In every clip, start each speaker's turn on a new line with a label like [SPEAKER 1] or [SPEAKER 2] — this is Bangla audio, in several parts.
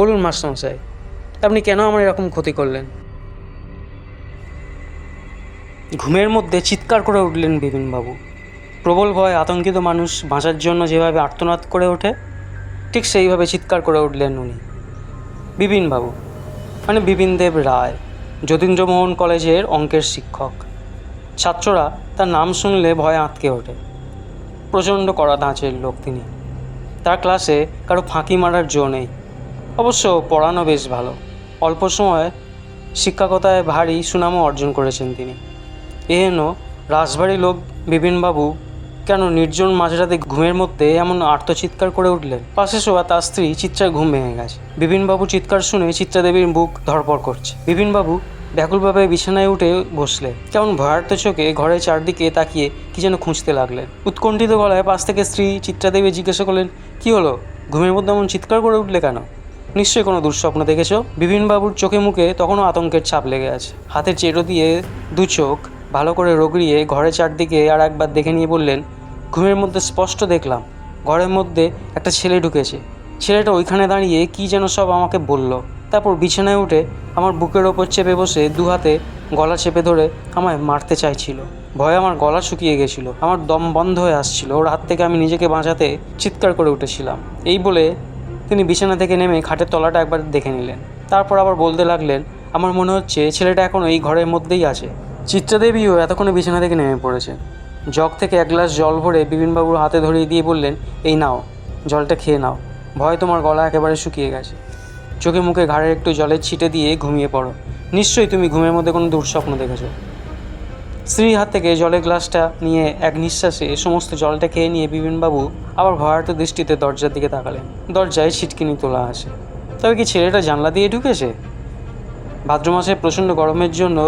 [SPEAKER 1] বলুন মাস্টারমশাই, আপনি কেন আমার এরকম ক্ষতি করলেন? ঘুমের মধ্যে চিৎকার করে উঠলেন বিপিনবাবু। প্রবল ভয় আতঙ্কিত মানুষ বাঁচার জন্য যেভাবে আর্তনাদ করে ওঠে, ঠিক সেইভাবে চিৎকার করে উঠলেন উনি। বিপিনবাবু মানে বিপিনদেব রায়, যতীন্দ্রমোহন কলেজের অঙ্কের শিক্ষক। ছাত্ররা তার নাম শুনলে ভয়ে আঁতকে ওঠে। প্রচণ্ড কড়া ধাঁচের লোক তিনি। তার ক্লাসে কারও ফাঁকি মারার জো নেই। অবশ্য পড়ানো বেশ ভালো। অল্প সময়ে শিক্ষকতায় ভারী সুনামও অর্জন করেছেন তিনি। এহেন রাজবাড়ি লোক বিপিনবাবু কেন নির্জন মাঝরাতে ঘুমের মধ্যে এমন আর্তচিৎকার করে উঠলেন? পাশে শোয়া তার স্ত্রী চিত্রার ঘুম ভেঙে গেছে। বিপিনবাবু চিৎকার শুনে চিত্রাদেবীর বুক ধরপড় করছে। বিপিনবাবু ব্যাকুলভাবে বিছানায় উঠে বসলেন। কেমন ভয়ার্থ চোখে ঘরের চারদিকে তাকিয়ে কি যেন খুঁজতে লাগলেন। উৎকণ্ঠিত গলায় পাশ থেকে স্ত্রী চিত্রাদেবী জিজ্ঞাসা করলেন, কি হলো? ঘুমের মধ্যে এমন চিৎকার করে উঠলে কেন? নিশ্চয়ই কোনো দুঃস্বপ্ন দেখেছ? বিপিনবাবুর চোখে মুখে তখনও আতঙ্কের ছাপ লেগে আছে। হাতের চেটো দিয়ে দু চোখ ভালো করে রগড়িয়ে ঘরের চারদিকে আর একবার দেখে নিয়ে বললেন, ঘুমের মধ্যে স্পষ্ট দেখলাম। ঘরের মধ্যে একটা ছেলে ঢুকেছে। ছেলেটা ওইখানে দাঁড়িয়ে কি যেন সব আমাকে বলল। তারপর বিছানায় উঠে আমার বুকের ওপর চেপে বসে দু হাতে গলা চেপে ধরে আমায় মারতে চাইছিল। ভয়ে আমার গলা শুকিয়ে গেছিল। আমার দম বন্ধ হয়ে আসছিল। ওর হাত থেকে আমি নিজেকে বাঁচাতে চিৎকার করে উঠেছিলাম। এই বলে তিনি বিছানা থেকে নেমে খাটের তলাটা একবার দেখে নিলেন। তারপর আবার বলতে লাগলেন, আমার মনে হচ্ছে ছেলেটা এখনও এই ঘরের মধ্যেই আছে। চিত্রাদেবীও এতক্ষণে বিছানা থেকে নেমে পড়েছে। জগ থেকে এক গ্লাস জল ভরে বিপিনবাবুর হাতে ধরিয়ে দিয়ে বললেন, এই নাও, জলটা খেয়ে নাও। ভয় তোমার গলা একেবারে শুকিয়ে গেছে। চোখে মুখে ঘাড়ের একটু জলের ছিটে দিয়ে ঘুমিয়ে পড়ো। নিশ্চয়ই তুমি ঘুমের মধ্যে কোনো দুঃস্বপ্ন দেখেছ। স্ত্রীর হাত থেকে জলের গ্লাসটা নিয়ে এক নিঃশ্বাসে সমস্ত জলটা খেয়ে নিয়ে বিপিনবাবু আবার ভয়ার্থ দৃষ্টিতে দরজার দিকে তাকালেন। দরজায় ছিটকিনি তোলা আছে তবে কি ছেলেটা জানলা দিয়ে ঢুকেছে? ভাদ্র মাসে প্রচণ্ড গরমের জন্য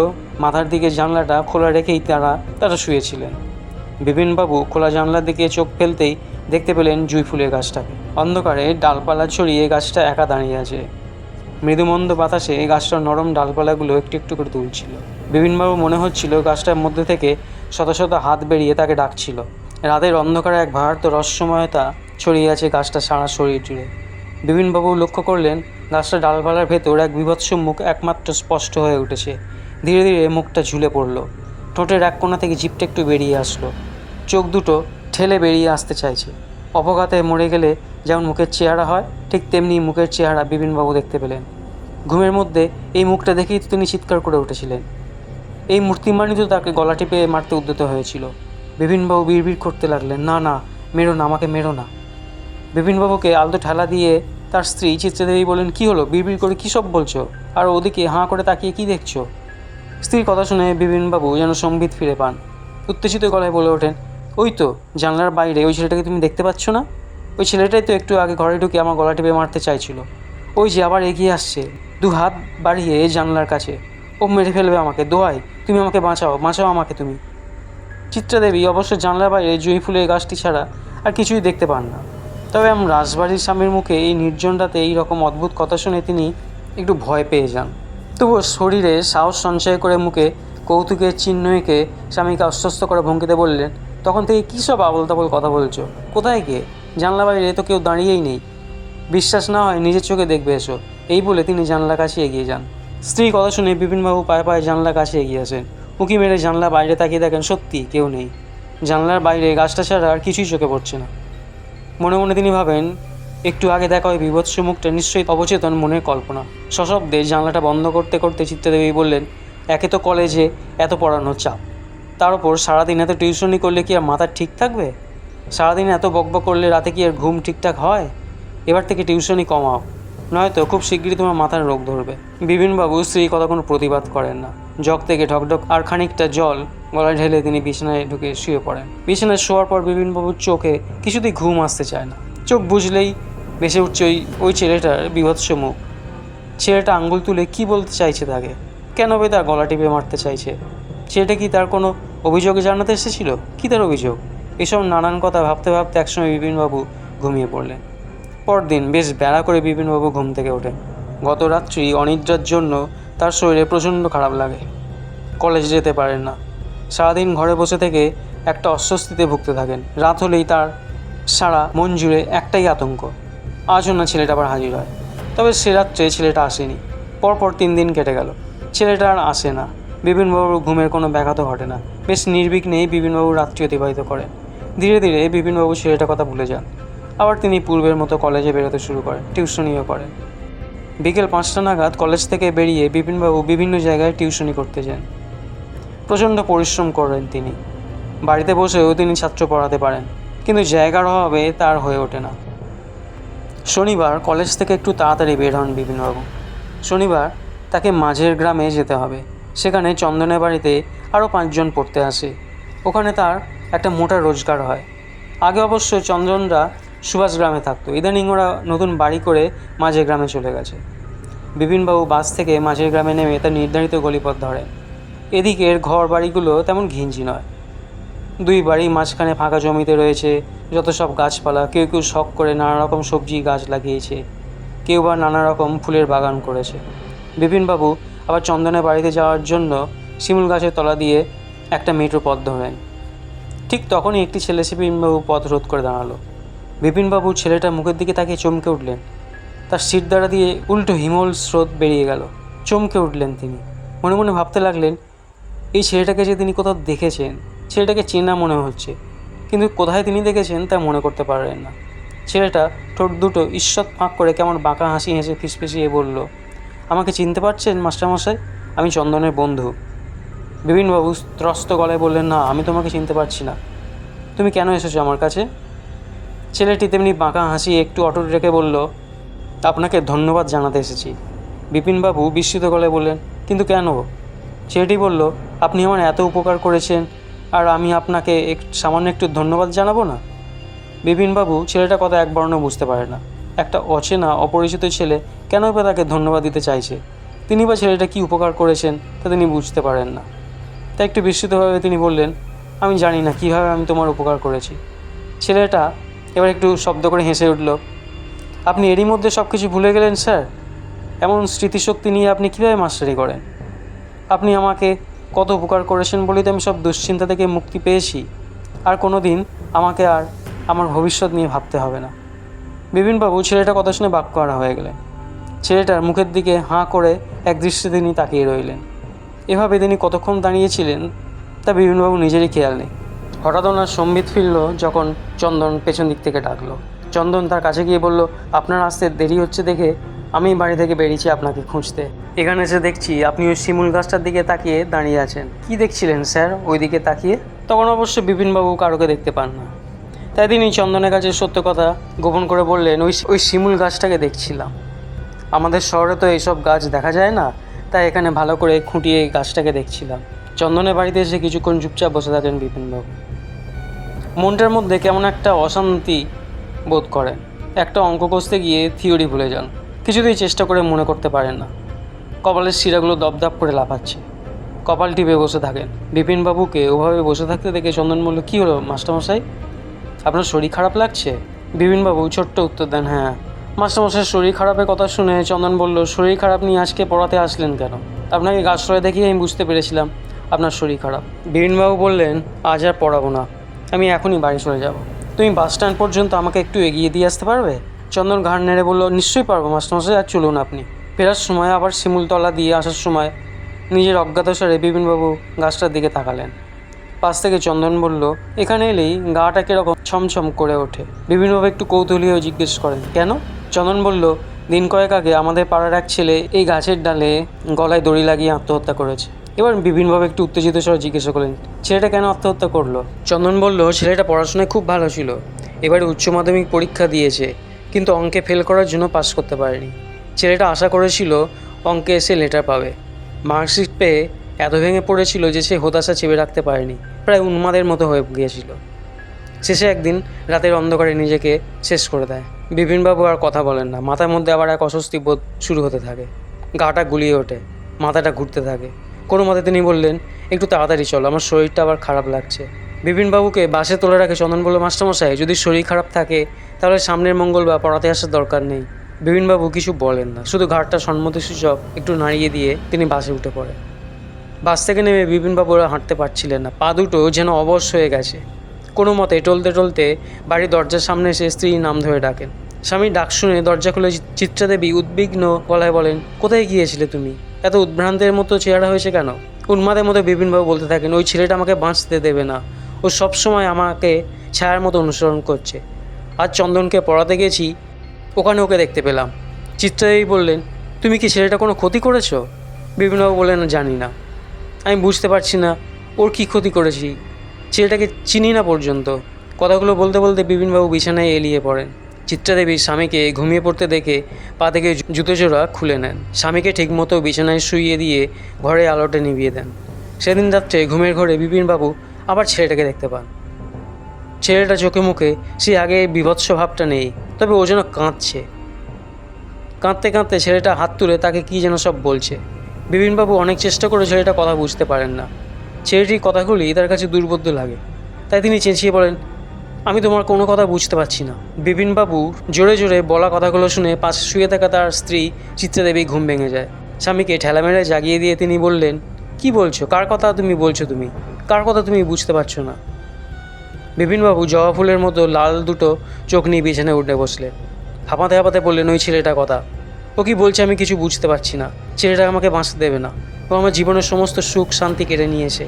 [SPEAKER 1] মাথার দিকে জানলাটা খোলা রেখেই তারা তারা শুয়েছিলেন। বিপিনবাবু খোলা জানলার দিকে চোখ ফেলতেই দেখতে পেলেন জুঁই ফুলের গাছটাকে। অন্ধকারে ডালপালা ছড়িয়ে গাছটা একা দাঁড়িয়ে আছে। মৃদুমন্দ বাতাসে গাছটার নরম ডালপালাগুলো একটু একটু করে তুলছিল বিপিনবাবু মনে হচ্ছিল গাছটার মধ্যে থেকে শত শত হাত বেরিয়ে তাকে ডাকছিল। রাতের অন্ধকারে এক ভারার্ত রহস্যময়তা ছড়িয়ে আছে গাছটা সারা শরীর জুড়ে। বিপিনবাবু লক্ষ্য করলেন গাছটা ডালপালার ভেতর এক বিভৎস মুখ একমাত্র স্পষ্ট হয়ে উঠেছে। ধীরে ধীরে মুখটা ঝুলে পড়ল। ঠোঁটের এক কোণা থেকে জিপটা একটু বেরিয়ে আসলো। চোখ দুটো ঠেলে বেরিয়ে আসতে চাইছে। অপঘাতে মরে গেলে যেমন মুখের চেহারা হয়, ঠিক তেমনি মুখের চেহারা বিপিনবাবু দেখতে পেলেন। ঘুমের মধ্যে এই মুখটা দেখেই তিনি চিৎকার করে উঠেছিলেন। এই মূর্তিমানই তো তাকে গলা টিপে মারতে উদ্যত হয়েছিল। বিপিনবাবু বিড়বিড় করতে লাগলেন, না না, মেরো না, আমাকে মেরো না। বিপিনবাবুকে আলতো ঠেলা দিয়ে তার স্ত্রী চিত্রাদেবী বলেন কি হলো, বিড়বিড় করে কী সব বলছো? আর ওদিকে হাঁ করে তাকিয়ে কি দেখছ? স্ত্রীর কথা শুনে বিপিনবাবু যেন সম্বিত ফিরে পান। উত্তেজিত গলায় বলে ওঠেন, ওই তো, জানলার বাইরে, ওই ছেলেটাকে তুমি দেখতে পাচ্ছ না? ওই ছেলেটাই তো একটু আগে ঘরে ঢুকে আমার গলা টিপে মারতে চাইছিল। ওই যে আবার এগিয়ে আসছে দু হাত বাড়িয়ে জানলার কাছে। ও মেরে ফেলবে আমাকে, দোয়াই। তুমি আমাকে বাঁচাও বাঁচাও আমাকে তুমি। চিত্রাদেবী অবশ্য জানলা বাইরে জুঁই ফুলের গাছটি ছাড়া আর কিছুই দেখতে পান না। তবে আমি রাজবাড়ির স্বামীর মুখে এই নির্জন রাতে এই রকম অদ্ভুত কথা শুনে তিনি একটু ভয় পেয়ে যান। তবুও শরীরে সাহস সঞ্চয় করে মুখে কৌতুকের চিহ্ন এঁকে স্বামীকে আশ্বস্ত করে ভঙ্গিতে বললেন, তখন থেকে কী সব আবল তাবল কথা বলছো? কোথায় গিয়ে জানলা বাইরে তো কেউ দাঁড়িয়েই নেই। বিশ্বাস না হয় নিজের চোখে দেখবে এসো। এই বলে তিনি জানলার কাছে এগিয়ে যান। স্ত্রী কথা শুনে বিপিনবাবু পায়ে পায়ে জানলার কাছে এগিয়ে আসেন উঁকি মেরে জানলা বাইরে তাকিয়ে দেখেন সত্যি কেউ নেই। জানলার বাইরে গাছটা ছাড়া আর কিছুই চোখে পড়ছে না। মনে মনে তিনি ভাবেন, একটু আগে দেখা ওই বিভৎস মুখটা নিশ্চয়ই অবচেতন মনের কল্পনা। সশব্দে জানলাটা বন্ধ করতে করতে চিত্তদেবী বললেন, একে তো কলেজে এত পড়ানোর চাপ। তার উপর সারাদিন এত টিউশনি করলে কি আর মাথা ঠিক থাকবে? সারাদিন এত বকবক করলে রাতে কি আর ঘুম ঠিকঠাক হয়? এবার থেকে টিউশনি কমাও। নয়তো খুব শিগগিরই তোমার মাথার রোগ ধরবে। বিপিনবাবু স্ত্রী কথা কোনো প্রতিবাদ করেন না। জগ থেকে ঢকঢক আর খানিকটা জল গলায় ঢেলে তিনি বিছানায় ঢুকে শুয়ে পড়েন। বিছানায় শোয়ার পর বিপিনবাবুর চোখে কিছুতেই ঘুম আসতে চায় না। চোখ বুঝলেই ভেসে উঠছে ওই ওই ছেলেটার বিভৎস মুখ। ছেলেটা আঙ্গুল তুলে কি বলতে চাইছে তাকে? কেন বে তার গলা টিপে মারতে চাইছে? ছেলেটা কি তার কোনো অভিযোগে জানাতে এসেছিল? কি তার অভিযোগ? এসব নানান কথা ভাবতে ভাবতে একসময় বিপিনবাবু ঘুমিয়ে পড়লেন। পরদিন বেশ বেড়া করে বিপিনবাবু ঘুম থেকে ওঠেন গত রাত্রি অনিদ্রার জন্য তার শরীরে প্রচণ্ড খারাপ লাগে। কলেজ যেতে পারেন না। সারাদিন ঘরে বসে থেকে একটা অস্বস্তিতে ভুগতে থাকেন। রাত হলেই তার সারা মন জুড়ে একটাই আতঙ্ক, আজও না ছেলেটা আবার হাজির হয়। তবে সে রাত্রে ছেলেটা আসেনি। পরপর তিন দিন কেটে গেল। ছেলেটা আর আসে না। বিপিনবাবুর ঘুমের কোনো ব্যাঘাত ঘটে না। বেশ নির্বিঘ্নেই বিপিনবাবু রাত্রি অতিবাহিত করেন। ধীরে ধীরে বিপিনবাবু ছেলেটার কথা ভুলে যান। আবার তিনি পূর্বের মতো কলেজে বেরোতে শুরু করেন, টিউশনিও করেন। বিকেল পাঁচটা নাগাদ কলেজ থেকে বেরিয়ে বিপিনবাবু বিভিন্ন জায়গায় টিউশনি করতে যান। প্রচণ্ড পরিশ্রম করেন তিনি। বাড়িতে বসেও তিনি ছাত্র পড়াতে পারেন, কিন্তু জায়গার অভাবে তার হয়ে ওঠে না। শনিবার কলেজ থেকে একটু তাড়াতাড়ি বের হন বিপিনবাবু। শনিবার তাকে মাঝের গ্রামে যেতে হবে। সেখানে চন্দনের বাড়িতে আরও পাঁচজন পড়তে আসে। ওখানে তার একটা মোটা রোজগার হয়। আগে অবশ্য চন্দনরা সুভাষ গ্রামে থাকতো। ইদানিং ওরা নতুন বাড়ি করে মাঝের গ্রামে চলে গেছে। বিপিনবাবু বাস থেকে মাঝের গ্রামে নেমে তার নির্ধারিত গলিপথ ধরেন। এদিকের ঘর বাড়িগুলো তেমন ঘিঞ্জি নয়। দুই বাড়ি মাঝখানে ফাঁকা জমিতে রয়েছে, যত সব গাছপালা, কেউ কেউ শখ করে নানা রকম সবজি গাছ লাগিয়েছে, কেউ বা নানা রকম ফুলের বাগান করেছে। বিপিনবাবু আবার চন্দনের বাড়িতে যাওয়ার জন্য শিমুল গাছের তলা দিয়ে একটা মেট্রো পথ ধরেন। ঠিক তখনই একটি ছেলে এসে বিপিনবাবু পথ রোধ করে দাঁড়াল। বিপিনবাবু ছেলেটার মুখের দিকে তাকিয়ে চমকে উঠলেন। তার সিট দ্বারা দিয়ে উল্টো হিমল স্রোত বেরিয়ে গেল। চমকে উঠলেন তিনি। মনে মনে ভাবতে লাগলেন, এই ছেলেটাকে যে তিনি কোথাও দেখেছেন, ছেলেটাকে চেনা মনে হচ্ছে। কিন্তু কোথায় তিনি দেখেছেন তা মনে করতে পারলেন না। ছেলেটা ঠোঁট দুটো ঈশ্বর ফাঁক করে কেমন বাঁকা হাসি হেসে ফিসফিসিয়ে বলল, আমাকে চিনতে পারছেন, মাস্টারমশাই? আমি চন্দনের বন্ধু। বিপিনবাবু ত্রস্ত গলায় বললেন, না, আমি তোমাকে চিনতে পারছি না। তুমি কেন এসেছ আমার কাছে? ছেলেটি তেমনি বাঁকা হাসি একটু অটুট রেখে বলল, আপনাকে ধন্যবাদ জানাতে এসেছি। বিপিনবাবু বিস্মিত গলায় বললেন, কিন্তু কেন? ছেলেটি বলল, আপনি আমার এত উপকার করেছেন আর আমি আপনাকে এক, সামান্য একটু ধন্যবাদ জানাব না? বিপিনবাবু ছেলেটা কথা এক বর্ণ বুঝতে পারে না। একটা অচেনা, অপরিচিত ছেলে কেন বা তাকে ধন্যবাদ দিতে চাইছে? তিনি বা ছেলেটা কী উপকার করেছেন তা তিনি বুঝতে পারেন না। তাই একটু বিস্মিতভাবে তিনি বললেন, আমি জানি না কীভাবে আমি তোমার উপকার করেছি। ছেলেটা এবার একটু শব্দ করে হেসে উঠল, আপনি এরই মধ্যে সব কিছু ভুলে গেলেন, স্যার? এমন স্মৃতিশক্তি নিয়ে আপনি কীভাবে মাস্টারি করেন? আপনি আমাকে কত উপকার করেছেন বলেই তো আমি সব দুশ্চিন্তা থেকে মুক্তি পেয়েছি। আর কোনো দিন আমাকে আর আমার ভবিষ্যৎ নিয়ে ভাবতে হবে না। বিপিনবাবু ছেলেটা কথা শুনে বাক্য হারা হয়ে গেলেন। ছেলেটার মুখের দিকে হাঁ করে এক দৃষ্টিতে তিনি তাকিয়ে রইলেন। এভাবে তিনি কতক্ষণ দাঁড়িয়েছিলেন, তা বিপিনবাবু নিজেরই খেয়াল নেই। হঠাৎ ওনার সম্বিত ফিরল যখন চন্দন পেছন দিক থেকে ডাকলো। চন্দন তার কাছে গিয়ে বলল, আপনার আসতে দেরি হচ্ছে দেখে আমি বাড়ি থেকে বেরিয়েছি আপনাকে খুঁজতে। এখানে এসে দেখছি আপনি ওই শিমুল গাছটার দিকে তাকিয়ে দাঁড়িয়ে আছেন। কি দেখছিলেন, স্যার ওই দিকে তাকিয়ে? তখন অবশ্য বিপিনবাবু কারোকে দেখতে পান না। তাই তিনি চন্দনের কাছে সত্য কথা গোপন করে বললেন, ওই ওই শিমুল গাছটাকে দেখছিলাম। আমাদের শহরে তো এইসব গাছ দেখা যায় না, তাই এখানে ভালো করে খুঁটিয়ে গাছটাকে দেখছিলাম। চন্দনের বাড়িতে এসে কিছুক্ষণ চুপচাপ বসে থাকেন বিপিনবাবু। মনটার মধ্যে কেমন একটা অশান্তি বোধ করেন। একটা অঙ্ক কষতে গিয়ে থিওরি ভুলে যান। কিছুতেই চেষ্টা করে মনে করতে পারেন না। কপালের শিরাগুলো দপদপ করে লাফাচ্ছে। কপাল টিপে বসে থাকেন। বিপিনবাবুকে ওভাবে বসে থাকতে দেখে চন্দন বলল, কী হলো মাস্টারমশাই? আপনার শরীর খারাপ লাগছে? বিপিনবাবু ছোট্ট উত্তর দেন হ্যাঁ। মাস্টারমশাই শরীর খারাপের কথা শুনে চন্দন বলল, শরীর খারাপ নিয়ে আজকে পড়াতে আসলেন কেন? আপনাকে গাছতলায় দেখিয়ে আমি বুঝতে পেরেছিলাম আপনার শরীর খারাপ। বিপিনবাবু বললেন, আজ আর পড়াবো না। আমি এখনই বাড়ি চলে যাব। তুমি বাস স্ট্যান্ড পর্যন্ত আমাকে একটু এগিয়ে দিয়ে আসতে পারবে? চন্দন ঘাড় নেড়ে বলল, নিশ্চয়ই পারব মাস্টারমশাই, আর চলুন আপনি। ফেরার সময় আবার শিমুলতলা দিয়ে আসার সময় নিজের অজ্ঞাতসারে বিপিনবাবু গাছটার দিকে তাকালেন। পাশ থেকে চন্দন বলল, এখানে এলেই গাটা কীরকম ছমছম করে ওঠে। বিভিন্নভাবে একটু কৌতূহলী হয়ে জিজ্ঞেস করেন, কেন? চন্দন বলল, দিন কয়েক আগে আমাদের পাড়ার এক ছেলে এই গাছের ডালে গলায় দড়ি লাগিয়ে আত্মহত্যা করেছে। এবার বিভিন্নভাবে একটু উত্তেজিত স্বরে জিজ্ঞাসা করলেন, ছেলেটা কেন আত্মহত্যা করল? চন্দন বলল, ছেলেটা পড়াশোনায় খুব ভালো ছিল। এবারে উচ্চ মাধ্যমিক পরীক্ষা দিয়েছে, কিন্তু অঙ্কে ফেল করার জন্য পাস করতে পারেনি। ছেলেটা আশা করেছিল অঙ্কে এসে লেটার পাবে। মার্কশিট পেয়ে এত ভেঙে পড়েছিল যে সে হতাশা চেপে রাখতে পারেনি, প্রায় উন্মাদের মতো হয়ে গিয়েছিল। শেষে একদিন রাতের অন্ধকারে নিজেকে শেষ করে দেয়। বিপিনবাবু আর কথা বলেন না, মাথার মধ্যে আবার এক অস্বস্তি বোধ শুরু হতে থাকে। গাটা গুলিয়ে ওঠে, মাথাটা ঘুরতে থাকে। কোনো মতে তিনি বললেন, একটু তাড়াতাড়ি চলো, আমার শরীরটা আবার খারাপ লাগছে। বিপিনবাবুকে বাসে তোলে রাখে চন্দন বলল, মাস্টারমশাই, যদি শরীর খারাপ থাকে, তাহলে সামনের মঙ্গলবার পড়াতে আসার দরকার নেই। বিপিনবাবু কিছু বলেন না, শুধু ঘাটটা সম্মতিসূচক একটু নাড়িয়ে দিয়ে তিনি বাসে উঠে পড়ে বাস থেকে নেমে বিপিনবাবু আর হাঁটতে পারছিলেন না, পা দুটো যেন অবশ হয়ে গেছে। কোনো মতে টলতে টলতে বাড়ির দরজার সামনে এসে স্ত্রীর নাম ধরে ডাকেন। স্বামী ডাক শুনে দরজা খুলে চিত্রা দেবী উদ্বিগ্ন গলায় বলেন, কোথায় গিয়েছিলে তুমি? এত উদ্ভ্রান্তের মতো চেহারা হয়েছে কেন? উন্মাদের মতো বিভিন্নভাবে বলতে থাকেন, ওই ছেলেটা আমাকে বাঁচতে দেবে না। ও সবসময় আমাকে ছায়ার মতো অনুসরণ করছে। আজ চন্দনকে পড়াতে গেছি, ওখানে ওকে দেখতে পেলাম। চিত্রাদেবী বললেন, তুমি কি ছেলেটা কোনো ক্ষতি করেছ? বিভিন্নবাবু বললেন জানি না। আমি বুঝতে পারছি না, ওর কী ক্ষতি করেছি? ছেলেটাকে চিনি না পর্যন্ত। কথাগুলো বলতে বলতে বিপিনবাবু বিছানায় এলিয়ে পড়েন। চিত্রাদেবী স্বামীকে ঘুমিয়ে পড়তে দেখে পা থেকে জুতো জোড়া খুলে নেন। স্বামীকে ঠিকমতো বিছানায় শুইয়ে দিয়ে ঘরে আলোটা নিভিয়ে দেন। সেদিন রাত্রে ঘুমের ঘরে বিপিনবাবু আবার ছেলেটাকে দেখতে পান। ছেলেটা চোখে মুখে সে আগে বিভৎস ভাবটা নেই, তবে ও যেন কাঁদছে। কাঁদতে কাঁদতে ছেলেটা হাত তুলে তাকে কী যেন সব বলছে। বিপিনবাবু অনেক চেষ্টা করে ছেলেটা কথা বুঝতে পারেন না। ছেলেটির কথাগুলি তার কাছে দুর্বোধ্য লাগে। তাই তিনি চেঁচিয়ে বলেন আমি তোমার কোনো কথা বুঝতে পারছি না। বিপিনবাবু জোরে জোরে বলা কথাগুলো শুনে পাশে শুয়ে থাকা তার স্ত্রী চিত্রাদেবী ঘুম ভেঙে যায়। স্বামীকে ঠেলা মেরে জাগিয়ে দিয়ে তিনি বললেন, কি বলছো? কার কথা তুমি বলছো তুমি? কার কথা তুমি বুঝতে পারছ না? বিপিনবাবু জবা ফুলের মতো লাল দুটো চোখ নিয়ে বিছানায় উঠে বসলেন। হাঁপাতে হাঁপাতে বললেন, ওই ছেলেটা কথা। ও কি বলছে আমি কিছু বুঝতে পারছি না। ছেলেটা আমাকে বাঁচতে দেবে না। ও আমার জীবনের সমস্ত সুখ শান্তি কেড়ে নিয়েছে।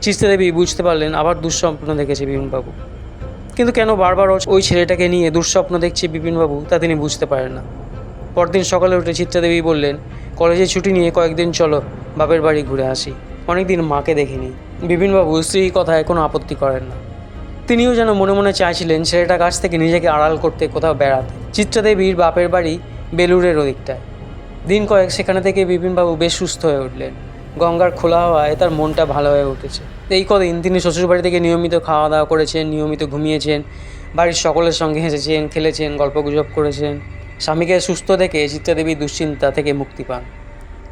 [SPEAKER 1] চিস্তা দেবী বুঝতে পারলেন, আবার দুঃস্বপ্ন দেখেছে বিপিনবাবু। কিন্তু কেন বারবার ওই ছেলেটাকে নিয়ে দুঃস্বপ্ন দেখছে বিপিনবাবু, তা তিনি বুঝতে পারেন না। পরদিন সকালে উঠে চিত্রাদেবী বললেন, কলেজে ছুটি নিয়ে কয়েকদিন চলো, বাপের বাড়ি ঘুরে আসি। অনেকদিন মাকে দেখিনি। বিপিনবাবু স্ত্রী কথায় কোনো আপত্তি করেন না। তিনিও যেন মনে মনে চাইছিলেন ছেলেটার কাছ থেকে নিজেকে আড়াল করতে কোথাও বেড়াতে। চিত্রাদেবীর বাপের বাড়ি বেলুরের ওদিকটায়। দিন কয়েক সেখানে থেকে বিপিনবাবু বেশ সুস্থ হয়ে উঠলেন। গঙ্গার খোলা হওয়ায় তার মনটা ভালো হয়ে উঠেছে। এই কদিন তিনি শ্বশুরবাড়ি থেকে নিয়মিত খাওয়া দাওয়া করেছেন, নিয়মিত ঘুমিয়েছেন, বাড়ির সকলের সঙ্গে হেসেছেন, খেলেছেন, গল্পগুজব করেছেন। স্বামীকে সুস্থ দেখে চিত্রাদেবী দুশ্চিন্তা থেকে মুক্তি পান।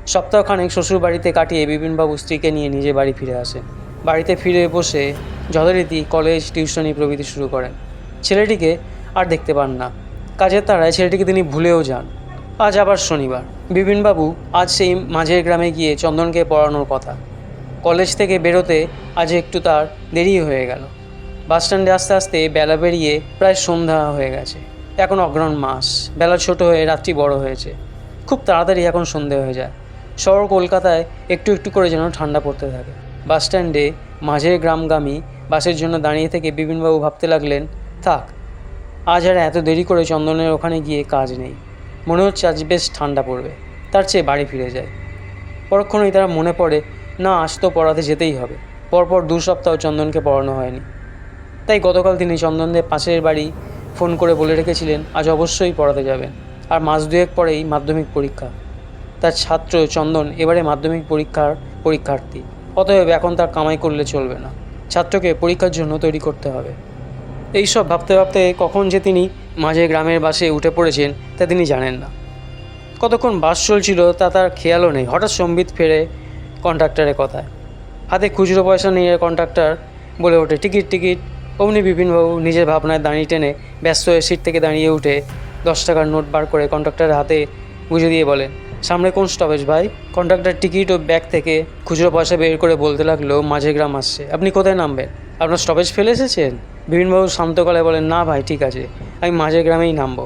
[SPEAKER 1] সপ্তাহখানেক শ্বশুর বাড়িতে কাটিয়ে বিপিনবাবু স্ত্রীকে নিয়ে নিজে বাড়ি ফিরে আসেন। বাড়িতে ফিরে বসে যথারীতি কলেজ, টিউশনি প্রভৃতি শুরু করেন। ছেলেটিকে আর দেখতে পান না। কাজের তারায় ছেলেটিকে তিনি ভুলেও যান। আজ আবার শনিবার। বিপিনবাবু আজ সেই মাঝের গ্রামে গিয়ে চন্দনকে পড়ানোর কথা। কলেজ থেকে বেরোতে আজ একটু তার দেরি হয়ে গেল। বাস স্ট্যান্ডে আস্তে আস্তে বেলা বেরিয়ে প্রায় সন্ধ্যা হয়ে গেছে। এখন অগ্রহণ মাস। বেলা ছোট হয়ে রাত্রি বড় হয়েছে। খুব তাড়াতাড়ি এখন সন্ধে হয়ে যায়। শহর কলকাতায় একটু একটু করে যেন ঠান্ডা পড়তে থাকে। বাস স্ট্যান্ডে মাঝের গ্রামগামী বাসের জন্য দাঁড়িয়ে থেকে বিপিনবাবু ভাবতে লাগলেন, থাক, আজ আর এত দেরি করে চন্দনের ওখানে গিয়ে কাজ নেই। মনে হচ্ছে আজ বেশ ঠান্ডা পড়বে। তার চেয়ে বাড়ি ফিরে যায় পরক্ষণেই তারা মনে পড়ে না, আজ তো পড়াতে যেতেই হবে। পরপর দু সপ্তাহ চন্দনকে পড়ানো হয়নি। তাই গতকাল তিনি চন্দনদের পাশের বাড়ি ফোন করে বলে রেখেছিলেন, আজ অবশ্যই পড়াতে যাবেন। আর মাস দুয়েক পরেই মাধ্যমিক পরীক্ষা। তার ছাত্র চন্দন এবারে মাধ্যমিক পরীক্ষার পরীক্ষার্থী। অতএব এখন তার কামাই করলে চলবে না। ছাত্রকে পরীক্ষার জন্য তৈরি করতে হবে। এইসব ভাবতে ভাবতে কখন যে তিনি মাঝে গ্রামের বাসে উঠে পড়েছেন, তা তিনি জানেন না। কতক্ষণ বাস চলছিল তা তার খেয়ালও নেই। হঠাৎ সম্বিত ফেরে কন্ট্রাক্টরের কথায়। হাতে খুচরো পয়সা নিয়ে কন্ট্রাক্টর বলে ওঠে, টিকিট টিকিট। অমনি বিপিনবাবু নিজের ভাবনায় দাঁড়িয়ে টেনে ব্যস্ত হয়ে সিট থেকে দাঁড়িয়ে উঠে দশ টাকার নোট বার করে কন্ট্রাক্টরের হাতে বুঝে দিয়ে বলে, সামনে কোন স্টপেজ ভাই? কন্ট্রাক্টর টিকিট ও ব্যাগ থেকে খুচরো পয়সা বের করে বলতে লাগল, মাঝে গ্রাম আসছে, আপনি কোথায় নামবেন? আপনার স্টপেজ ফেলে এসেছেন? বিপিনবাবু শান্ত গলায় বলেন, না ভাই, ঠিক আছে, আমি মাঝে গ্রামেই নামবো।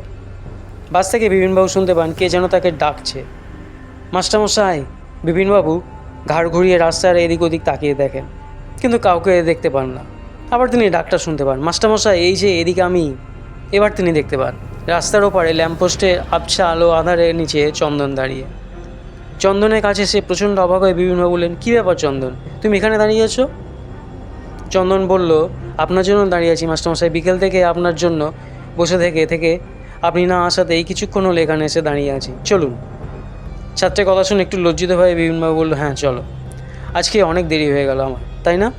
[SPEAKER 1] বাস থেকে বিপিনবাবু শুনতে পান কে যেন তাকে ডাকছে। মাস্টারমশাই বিপিনবাবু ঘাড় ঘুরিয়ে রাস্তার এদিক ওদিক তাকিয়ে দেখেন কিন্তু কাউকে দেখতে পান না। আবার তিনি ডাকটা শুনতে পান। মাস্টারমশাই, এই যে এদিকে আমি, এবার তিনি দেখতে পান। রাস্তার ওপারে ল্যাম্পপোস্টে আবছা আলো আধারের নিচে চন্দন দাঁড়িয়ে। চন্দনের কাছে সে প্রচণ্ড অবাক হয়ে বিভিন্ন বললেন, কী ব্যাপার চন্দন? তুমি এখানে দাঁড়িয়ে আছো? চন্দন বলল, আপনার জন্য দাঁড়িয়ে আছি মাস্টারমশাই। বিকেল থেকে আপনার জন্য বসে থেকে থেকে আপনি না আসাতেই কিছুক্ষণ হলে এখানে এসে দাঁড়িয়ে আছি। চলুন। ছাত্রের কথা শুনে একটু লজ্জিত হয়ে বিপিনবাবু বলল হ্যাঁ চলো। আজকে অনেক দেরি হয়ে গেল আমার, তাই না?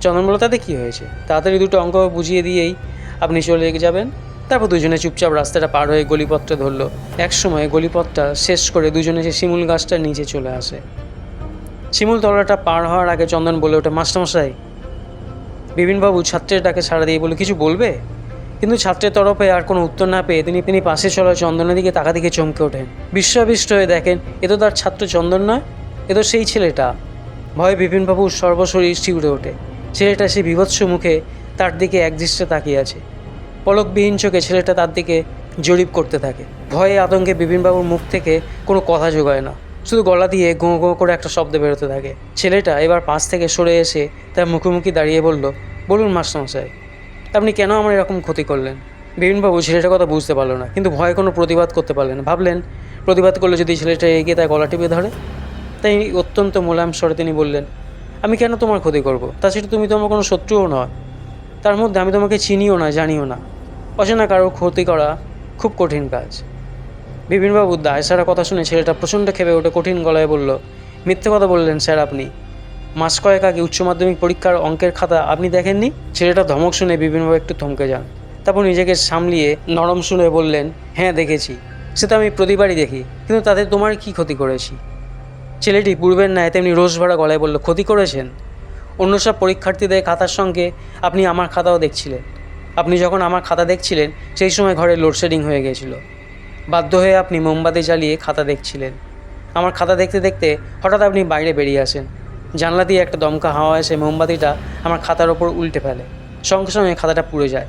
[SPEAKER 1] চন্দন বলল তাতে কী হয়েছে? তাড়াতাড়ি দুটো অঙ্ক বুঝিয়ে দিয়েই আপনি চলে যাবেন। তারপর দুজনে চুপচাপ রাস্তাটা পার হয়ে গলিপথটা ধরলো। এক সময় গলিপথটা শেষ করে দুজনে সে শিমুল গাছটার নিচে চলে আসে। শিমুল তলাটা পার হওয়ার আগে চন্দন বলে ওঠে, মাস্টারমশাই, বিপিনবাবু ছাত্রের ডাকে সাড়া দিয়ে বলে কিছু বলবে? কিন্তু ছাত্রের তরফে আর কোনো উত্তর না পেয়ে তিনি তিনি পাশে চলা চন্দনের দিকে তাকা দিকে চমকে ওঠেন। বিশ্ববিষ্ট হয়ে দেখেন, এ তো তার ছাত্র চন্দন নয়, এ তো সেই ছেলেটা। ভয়ে বিপিনবাবু সর্বশরীর শিউরে ওঠে। ছেলেটা সে বিভৎস মুখে তার দিকে একদৃষ্টে তাকিয়ে আছে। পলকবিহীন চোখে ছেলেটা তার দিকে জরিপ করতে থাকে। ভয়ে আতঙ্কে বিপিনবাবুর মুখ থেকে কোনো কথা জোগায় না। শুধু গলা দিয়ে গোঁ গোঁ করে একটা শব্দ বেরোতে থাকে। ছেলেটা এবার পাশ থেকে সরে এসে তার মুখোমুখি দাঁড়িয়ে বলল, বলুন মাস্টারমশাই। আপনি কেন আমার এরকম ক্ষতি করলেন? বিপিনবাবু ছেলেটার কথা বুঝতে পারল না, কিন্তু ভয়ে কোনো প্রতিবাদ করতে পারলেন ভাবলেন, প্রতিবাদ করলে যদি ছেলেটা এগিয়ে তার গলা টিপে ধরে? তাই অত্যন্ত মোলায়েম স্বরে তিনি বললেন, আমি কেন তোমার ক্ষতি করব? তাছাড়া তুমি তো আমার কোনো শত্রুও নয়। তার মধ্যে আমি তোমাকে চিনিও না, জানিও না। অচেনা কারও ক্ষতি করা খুব কঠিন কাজ। বিপিনবাবু দায় সারা কথা শুনে ছেলেটা প্রচণ্ড খেপে ওঠে কঠিন গলায় বলল, মিথ্যে কথা বললেন স্যার আপনি। মাস কয়েক আগে উচ্চ মাধ্যমিক পরীক্ষার অঙ্কের খাতা আপনি দেখেননি? ছেলেটা ধমক শুনে বিভিন্নভাবে একটু থমকে যান। তারপর নিজেকে সামলিয়ে নরম শুনে বললেন হ্যাঁ দেখেছি। সে তো আমি প্রতিবারই দেখি, কিন্তু তাতে তোমার কি ক্ষতি করেছি? ছেলেটি পূর্বের ন্যায় তেমনি রোজ ভরা গলায় বলল, ক্ষতি করেছেন? অন্য সব পরীক্ষার্থীদের খাতার সঙ্গে আপনি আমার খাতাও দেখছিলেন। আপনি যখন আমার খাতা দেখছিলেন, সেই সময় ঘরে লোডশেডিং হয়ে গিয়েছিল বাধ্য হয়ে আপনি মোমবাতি জ্বালিয়ে খাতা দেখছিলেন। আমার খাতা দেখতে দেখতে হঠাৎ আপনি বাইরে বেরিয়ে আসেন। জানলা দিয়ে একটা দমকা হাওয়া এসে মোমবাতিটা আমার খাতার ওপর উল্টে ফেলে। সঙ্গে সঙ্গে খাতাটা পুড়ে যায়।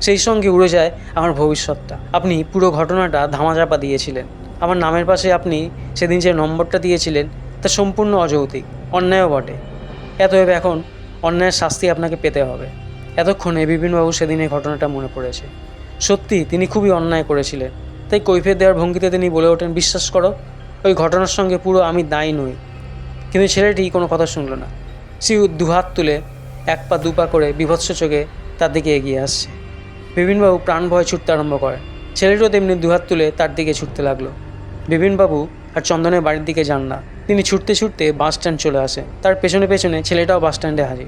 [SPEAKER 1] সেই সঙ্গে উড়ে যায় আমার ভবিষ্যৎটা। আপনি পুরো ঘটনাটা ধামাচাপা দিয়েছিলেন। আমার নামের পাশে আপনি সেদিন যে নম্বরটা দিয়েছিলেন, তা সম্পূর্ণ অযৌক্তিক, অন্যায়ও বটে। এতএব এখন অন্যায়ের শাস্তি আপনাকে পেতে হবে। এতক্ষণে বিপিনবাবু সেদিন এই ঘটনাটা মনে পড়েছে। সত্যি, তিনি খুবই অন্যায় করেছিলেন। তাই কৈফিয়ত দেওয়ার ভঙ্গিতে তিনি বলে ওঠেন, বিশ্বাস করো, ওই ঘটনার সঙ্গে পুরো আমি দায়ী নই। কিন্তু ছেলেটি কোনো কথা শুনল না। সে দুহাত তুলে এক পা দু পা করে বিভৎস চোখে তার দিকে এগিয়ে আসছে। বিপিনবাবু প্রাণ ভয় ছুটতে আরম্ভ করে। ছেলেটিও তেমনি দুহাত তুলে তার দিকে ছুটতে লাগল। বিপিনবাবু আর চন্দনের বাড়ির দিকে যান না। তিনি ছুটতে ছুটতে বাস স্ট্যান্ড চলে আসে। তার পেছনে পেছনে ছেলেটাও বাস স্ট্যান্ডে হাজির।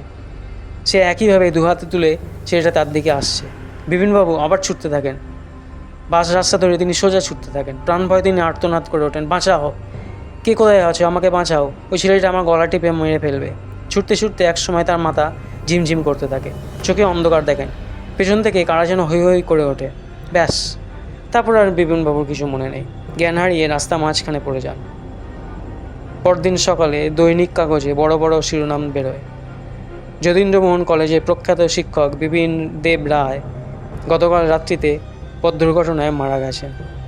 [SPEAKER 1] সে একইভাবে দু হাতে তুলে ছেলেটা তার দিকে আসছে। বিপিনবাবু আবার ছুটতে থাকেন। বাস রাস্তা ধরে তিনি সোজা ছুটতে থাকেন। প্রাণ ভয়ে তিনি আর্তনাদ করে ওঠেন। বাঁচাও। কে কোথায় আছো? আমাকে বাঁচাও। ওই ছেলেটা আমার গলা টিপে মেরে ফেলবে। ছুটতে ছুটতে এক সময় তার মাথা ঝিমঝিম করতে থাকে। চোখে অন্ধকার দেখেন। পেছন থেকে কারা যেন হৈ হৈ করে ওঠে। ব্যাস। তারপর আর বিপিনবাবুর কিছু মনে নেই। জ্ঞান হারিয়ে রাস্তা মাঝখানে পড়ে যান। পরদিন সকালে দৈনিক কাগজে বড় বড় শিরোনাম বেরোয়। যতীন্দ্রমোহন কলেজে প্রখ্যাত শিক্ষক বিপিন দেব রায় গতকাল রাত্রিতে পথ দুর্ঘটনায় মারা গেছেন।